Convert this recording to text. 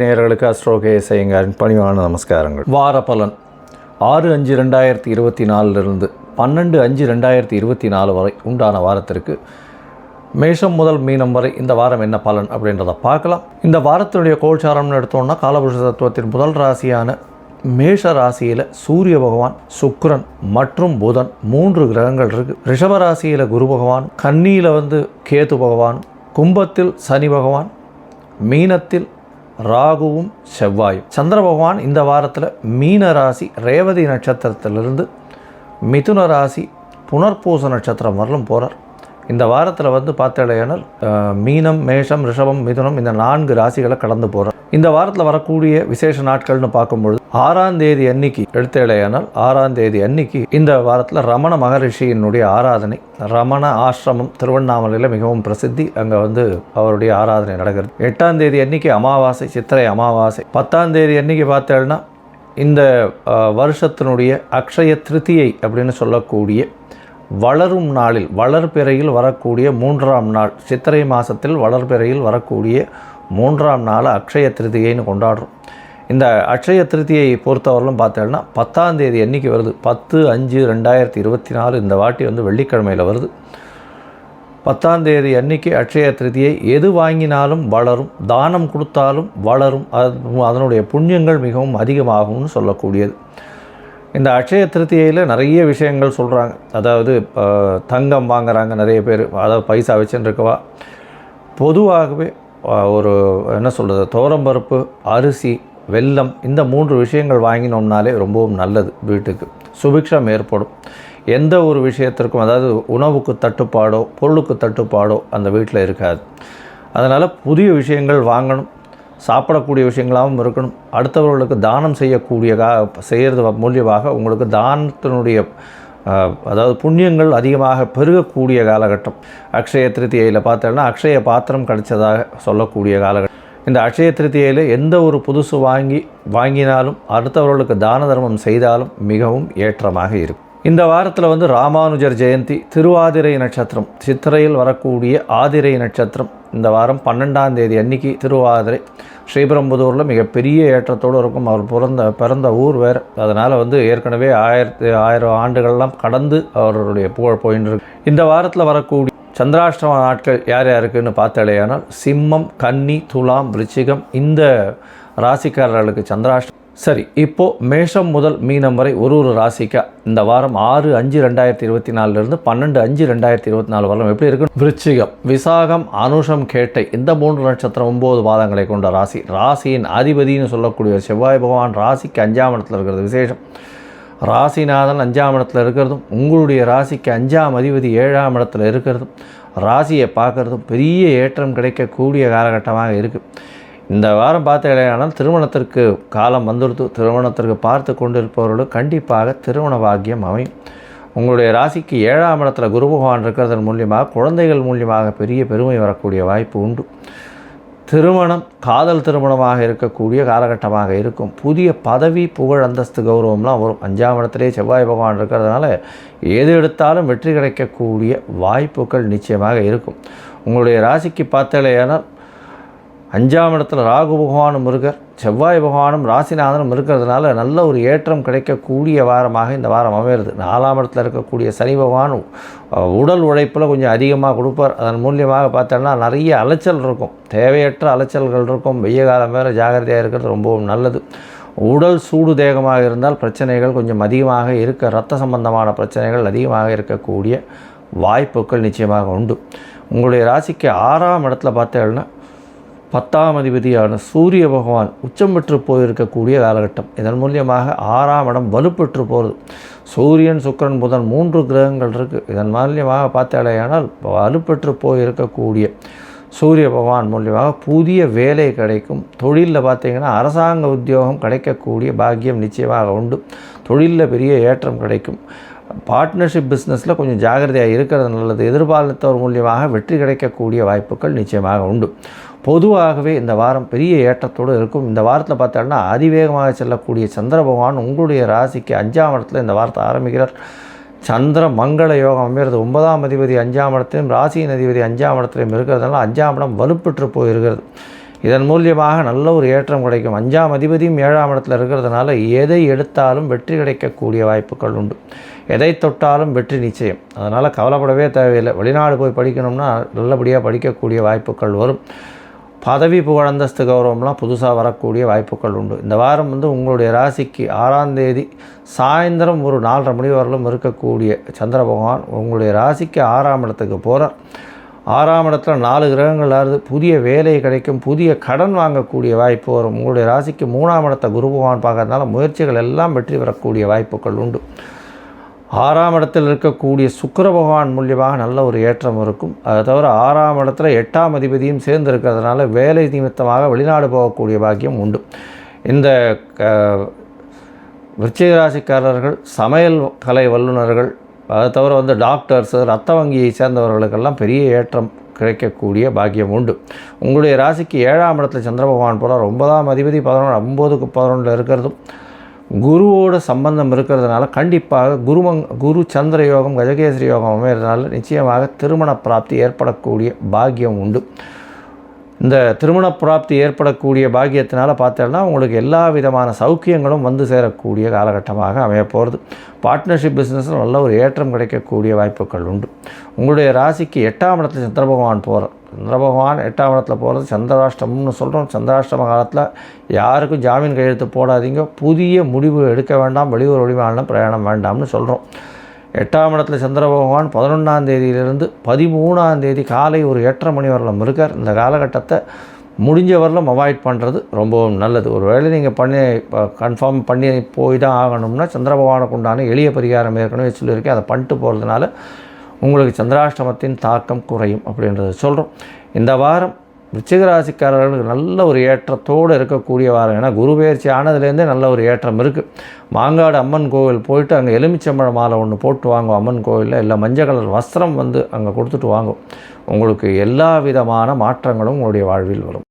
நேயர்களுக்கு அஸ்ட்ரோகே செய்யுங்காரின் பணிவான நமஸ்காரங்கள். வார பலன். ஆறு அஞ்சு ரெண்டாயிரத்தி இருபத்தி நாலுலேருந்து பன்னெண்டு அஞ்சு ரெண்டாயிரத்தி இருபத்தி நாலு வரை உண்டான வாரத்திற்கு மேஷம் முதல் மீனம் வரை இந்த வாரம் என்ன பலன் அப்படின்றத பார்க்கலாம். இந்த வாரத்தினுடைய கோல்சாரம்னு எடுத்தோம்னா காலபுருஷ தத்துவத்தின் முதல் ராசியான மேஷ ராசியில் சூரிய பகவான் சுக்ரன் மற்றும் புதன் மூன்று கிரகங்கள் இருக்கு. ரிஷப ராசியில் குரு பகவான் கன்னியில் வந்து கேது பகவான் கும்பத்தில் சனி பகவான் மீனத்தில் ராகுவும் செவ்வாயும். சந்திர பகவான் இந்த வாரத்தில் மீன ராசி ரேவதி நட்சத்திரத்திலிருந்து மிதுன ராசி புனர்பூச நட்சத்திரம் வரலும் போகிறார் இந்த வாரத்தில் வந்து பார்த்தடையானால் மீனம் மேஷம் ரிஷபம் மிதுனம் இந்த நான்கு ராசிகளை கடந்து போகிறார் இந்த வாரத்தில் வரக்கூடிய விசேஷ நாட்கள்னு பார்க்கும்பொழுது ஆறாம் தேதி அன்னைக்கு எடுத்தடையானால் ஆறாம் தேதி அன்னைக்கு இந்த வாரத்தில் ரமண மகரிஷியினுடைய ஆராதனை ரமண ஆசிரமம் திருவண்ணாமலையில் மிகவும் பிரசித்தி அங்கே வந்து அவருடைய ஆராதனை நடக்கிறது. எட்டாம் தேதி அன்னைக்கு அமாவாசை சித்திரை அமாவாசை. பத்தாம் தேதி அன்னைக்கு பார்த்தேன்னா இந்த வருஷத்தினுடைய அக்ஷய திருதியை அப்படின்னு சொல்லக்கூடிய வளரும் நாளில் வளர்பிறையில் வரக்கூடிய மூன்றாம் நாள் சித்திரை மாதத்தில் வளர்பிறையில் வரக்கூடிய மூன்றாம் நாள் அக்ஷய திருதியைன்னு கொண்டாடுறோம். இந்த அக்ஷய திருதியை பொறுத்தவரையிலும் பார்த்தோம்னா பத்தாம் தேதி என்றைக்கு வருது? பத்து அஞ்சு ரெண்டாயிரத்தி இருபத்தி நாலு இந்த வாட்டி வந்து வெள்ளிக்கிழமையில் வருது. பத்தாம் தேதி அன்னைக்கு அக்ஷய திருதியை எது வாங்கினாலும் வளரும் தானம் கொடுத்தாலும் வளரும். அது அதனுடைய புண்ணியங்கள் மிகவும் அதிகமாகும்னு சொல்லக்கூடியது. இந்த அக்ஷய திருத்தியையில் நிறைய விஷயங்கள் சொல்கிறாங்க அதாவது தங்கம் வாங்குறாங்க நிறைய பேர். அதாவது பைசா வச்சுருக்கவா பொதுவாகவே ஒரு என்ன சொல்கிறது தோரம்பருப்பு அரிசி வெல்லம் இந்த மூன்று விஷயங்கள் வாங்கினோம்னாலே ரொம்பவும் நல்லது வீட்டுக்கு. சுபிக்ஷம் ஏற்படும். எந்த ஒரு விஷயத்திற்கும் அதாவது உணவுக்கு தட்டுப்பாடோ பொருளுக்கு தட்டுப்பாடோ அந்த வீட்டில் இருக்காது. அதனால் புதிய விஷயங்கள் வாங்கணும். சாப்பிடக்கூடிய விஷயங்களாகவும் இருக்கணும். அடுத்தவர்களுக்கு தானம் செய்யக்கூடியதாக செய்கிறது மூலியமாக உங்களுக்கு தானத்தினுடைய அதாவது புண்ணியங்கள் அதிகமாக பெருகக்கூடிய காலகட்டம். அக்ஷய திருத்தியையில் பார்த்தோன்னா அக்ஷய பாத்திரம் கிடைச்சதாக சொல்லக்கூடிய காலகட்டம். இந்த அக்ஷய திருத்தியையில் எந்த ஒரு புதுசு வாங்கி வாங்கினாலும் அடுத்தவர்களுக்கு தான தர்மம் செய்தாலும் மிகவும் ஏற்றமாக இருக்கும். இந்த வாரத்தில் வந்து ராமானுஜர் ஜெயந்தி திருவாதிரை நட்சத்திரம் சித்திரையில் வரக்கூடிய ஆதிரை நட்சத்திரம். இந்த வாரம் பன்னெண்டாம் தேதி அன்னைக்கு திருவாதிரை. ஸ்ரீபெரும்புதூரில் மிகப்பெரிய ஏற்றத்தோடு இருக்கும். அவர் பிறந்த பிறந்த ஊர் வேறு. அதனால் வந்து ஏற்கனவே ஆயிரத்தி ஆயிரம் ஆண்டுகள்லாம் கடந்து அவருடைய புகழ் போயின்னு இருக்கு இந்த வாரத்தில் வரக்கூடிய சந்திராஷ்டம நாட்கள் யார் யாருக்குன்னு பார்த்தாலேயானால் சிம்மம் கன்னி துலாம் விருச்சிகம் இந்த ராசிக்காரர்களுக்கு சந்திராஷ்டம் சரி இப்போது மேஷம் முதல் மீனம் வரை ஒரு ஒரு ராசிக்கா இந்த வாரம் ஆறு அஞ்சு ரெண்டாயிரத்தி இருபத்தி நாலுலேருந்து பன்னெண்டு அஞ்சு ரெண்டாயிரத்தி இருபத்தி நாலு வாரம் எப்படி இருக்கும் விருச்சிகம் விசாகம் அனுஷம் கேட்டை இந்த மூன்று நட்சத்திரம் ஒம்பது பாதங்களை கொண்ட ராசி. ராசியின் அதிபதினு சொல்லக்கூடிய செவ்வாய் பகவான் ராசிக்கு அஞ்சாம் இடத்துல இருக்கிறது விசேஷம். ராசிநாதன் அஞ்சாம் இடத்துல இருக்கிறதும் உங்களுடைய ராசிக்கு அஞ்சாம் அதிபதி ஏழாம் இடத்துல இருக்கிறதும் ராசியை பார்க்குறதும் பெரிய ஏற்றம் கிடைக்கக்கூடிய காலகட்டமாக இருக்குது இந்த வாரம் பார்த்தீங்கன்னா திருமணத்திற்கு காலம் வந்துடுத்து திருமணத்திற்கு பார்த்து கொண்டிருப்பவர்களும் கண்டிப்பாக திருமண பாக்கியம் அமையும். உங்களுடைய ராசிக்கு ஏழாம் இடத்துல குரு பகவான் இருக்கிறதன் மூலியமாக குழந்தைகள் மூலியமாக பெரிய பெருமை வரக்கூடிய வாய்ப்பு உண்டு. திருமணம் காதல் திருமணமாக இருக்கக்கூடிய காலகட்டமாக இருக்கும். புதிய பதவி புகழ் அந்தஸ்து கௌரவம்லாம் வரும். அஞ்சாம் இடத்துலேயே செவ்வாய் பகவான் இருக்கிறதுனால எது எடுத்தாலும் வெற்றி கிடைக்கக்கூடிய வாய்ப்புகள் நிச்சயமாக இருக்கும். உங்களுடைய ராசிக்கு பார்த்தாலேயானால் அஞ்சாம் இடத்துல ராகு பகவானும் இருக்கார் செவ்வாய் பகவானும் ராசிநாதனும் இருக்கிறதுனால நல்ல ஒரு ஏற்றம் கிடைக்கக்கூடிய வாரமாக இந்த வாரம் அமையிறது. நாலாம் இடத்துல இருக்கக்கூடிய சனி பகவான் உடல் உழைப்பில் கொஞ்சம் அதிகமாக கொடுப்பார். அதன் மூலியமாக பார்த்தோன்னா நிறைய அலைச்சல் இருக்கும். தேவையற்ற அலைச்சல்கள் இருக்கும். வெய்ய காலம் வேறு ஜாகிரதையாக இருக்கிறது ரொம்பவும் நல்லது. உடல் சூடு தேகமாக இருந்தால் பிரச்சனைகள் கொஞ்சம் அதிகமாக இருக்க ரத்த சம்பந்தமான பிரச்சனைகள் அதிகமாக இருக்கக்கூடிய வாய்ப்புகள் நிச்சயமாக உண்டு. உங்களுடைய ராசிக்கு ஆறாம் இடத்துல பார்த்தேன்னா பத்தாம் அதிபதியான சூரிய பகவான் உச்சம் பெற்று போயிருக்கக்கூடிய காலகட்டம். இதன் மூலியமாக ஆறாம் இடம் வலுப்பெற்று போகிறது சூரியன் சுக்கிரன் புதன் மூன்று கிரகங்கள் இருக்குது இதன் மூலியமாக பார்த்தாலேயானால் வலுப்பெற்று போயிருக்கக்கூடிய சூரிய பகவான் மூலியமாக புதிய வேலை கிடைக்கும். தொழிலில் பார்த்திங்கன்னா அரசாங்க உத்தியோகம் கிடைக்கக்கூடிய பாக்கியம் நிச்சயமாக உண்டு. தொழிலில் பெரிய ஏற்றம் கிடைக்கும். பார்ட்னர்ஷிப் பிஸ்னஸில் கொஞ்சம் ஜாகிரதையாக இருக்கிறது நல்லது. எதிர்பார்த்தவர் மூலியமாக வெற்றி கிடைக்கக்கூடிய வாய்ப்புகள் நிச்சயமாக உண்டு. பொதுவாகவே இந்த வாரம் பெரிய ஏற்றத்தோடு இருக்கும். இந்த வாரத்தில் பார்த்தோன்னா அதிவேகமாக செல்லக்கூடிய சந்திர பகவான் உங்களுடைய ராசிக்கு அஞ்சாம் இடத்துல இந்த வாரத்தை ஆரம்பிக்கிறார். சந்திர மங்கள யோகம் அமைகிறது ஒன்பதாம் அதிபதி அஞ்சாம் இடத்திலும் ராசியின் அதிபதி அஞ்சாம் இடத்திலும் இருக்கிறதுனால அஞ்சாம் இடம் வலுப்பெற்று போயிருக்கிறது. இதன் மூலியமாக நல்ல ஒரு ஏற்றம் கிடைக்கும். அஞ்சாம் அதிபதியும் ஏழாம் இடத்துல இருக்கிறதுனால எதை எடுத்தாலும் வெற்றி கிடைக்கக்கூடிய வாய்ப்புகள் உண்டு. எதை தொட்டாலும் வெற்றி நிச்சயம். அதனால் கவலைப்படவே தேவையில்லை. வெளிநாடு போய் படிக்கணும்னா நல்லபடியாக படிக்கக்கூடிய வாய்ப்புகள் வரும். பதவி புகழந்தஸ்து கௌரவம்லாம் புதுசாக வரக்கூடிய வாய்ப்புகள் உண்டு. இந்த வாரம் வந்து உங்களுடைய ராசிக்கு ஆறாம் தேதி சாயந்தரம் ஒரு நாலரை மணி வரலும் இருக்கக்கூடிய சந்திர பகவான் உங்களுடைய ராசிக்கு ஆறாம் இடத்துக்கு போகிறார் ஆறாம் இடத்துல நாலு கிரகங்கள் புதிய வேலை கிடைக்கும். புதிய கடன் வாங்கக்கூடிய வாய்ப்பு வரும். உங்களுடைய ராசிக்கு மூணாம் இடத்தை குரு பகவான் பார்க்கறதுனால முயற்சிகள் எல்லாம் வெற்றி பெறக்கூடிய வாய்ப்புகள் உண்டு. ஆறாம் இடத்தில் இருக்கக்கூடிய சுக்கர பகவான் மூலியமாக நல்ல ஒரு ஏற்றம் இருக்கும். அதை தவிர ஆறாம் இடத்துல எட்டாம் அதிபதியும் சேர்ந்து இருக்கிறதுனால வேலை நிமித்தமாக வெளிநாடு போகக்கூடிய பாக்கியம் உண்டு. இந்த க- ராசிக்காரர்கள் சமையல் கலை வல்லுநர்கள் அதை தவிர வந்து டாக்டர்ஸ் ரத்த வங்கியை சேர்ந்தவர்களுக்கெல்லாம் பெரிய ஏற்றம் கிடைக்கக்கூடிய பாக்கியம் உண்டு. உங்களுடைய ராசிக்கு ஏழாம் இடத்துல சந்திர பகவான் போல ஒன்பதாம் அதிபதி பதினொன்று ஒம்போதுக்கு பதினொன்றில் இருக்கிறதும் குருவோட சம்பந்தம் இருக்கிறதுனால கண்டிப்பாக குருமங் குரு சந்திர யோகம் கஜகேசரி யோகம் அமைகிறதுனால நிச்சயமாக திருமண பிராப்தி ஏற்படக்கூடிய பாக்கியம் உண்டு. இந்த திருமண பிராப்தி ஏற்படக்கூடிய பாக்கியத்தினால் பார்த்தோம்னா உங்களுக்கு எல்லா விதமான சௌக்கியங்களும் வந்து சேரக்கூடிய காலகட்டமாக அமைய போகிறது பார்ட்னர்ஷிப் பிஸ்னஸில் நல்ல ஒரு ஏற்றம் கிடைக்கக்கூடிய வாய்ப்புகள் உண்டு. உங்களுடைய ராசிக்கு எட்டாம் இடத்துல சந்திர பகவான் போகிறார் சந்திர பகவான் எட்டாம் இடத்துல போகிறது சந்திராஷ்டமம்னு சொல்கிறோம் சந்திராஷ்டம காலத்தில் யாருக்கும் ஜாமீன் கையெழுத்து போடாதீங்க. புதிய முடிவு எடுக்க வேண்டாம். வெளியூர் வெளிமாநிலம் பிரயாணம் வேண்டாம்னு சொல்கிறோம் எட்டாம் இடத்துல சந்திர பகவான் பதினொன்றாம் தேதியிலிருந்து பதிமூணாம் தேதி காலை ஒரு எட்டரை மணி வரலாம் இருக்கார். இந்த காலகட்டத்தை முடிஞ்ச வரலும் அவாய்ட் பண்ணுறது ரொம்பவும் நல்லது. ஒரு வேளை நீங்கள் பண்ணி கன்ஃபார்ம் பண்ணி போய் தான் ஆகணும்னா சந்திர பகவானுக்கு உண்டான எளிய பரிகாரம் ஏற்கனவே சொல்லியிருக்கேன். அதை பண்ணிட்டு போகிறதுனால உங்களுக்கு சந்திராஷ்டமத்தின் தாக்கம் குறையும் அப்படின்றத சொல்கிறோம் இந்த வாரம் ரிச்சிகராசிக்காரர்களுக்கு நல்ல ஒரு ஏற்றத்தோடு இருக்கக்கூடிய வாரம். ஏன்னா குரு பயிற்சி ஆனதுலேருந்தே நல்ல ஒரு ஏற்றம் இருக்குது மாங்காடு அம்மன் கோவில் போயிட்டு அங்கே எலுமிச்சம்பழ மாலை ஒன்று போட்டு வாங்கும் அம்மன் கோவிலில் இல்லை மஞ்சள் கலர் வஸ்திரம் வந்து அங்கே கொடுத்துட்டு வாங்கும் உங்களுக்கு எல்லா விதமான மாற்றங்களும் உங்களுடைய வாழ்வில் வரும்.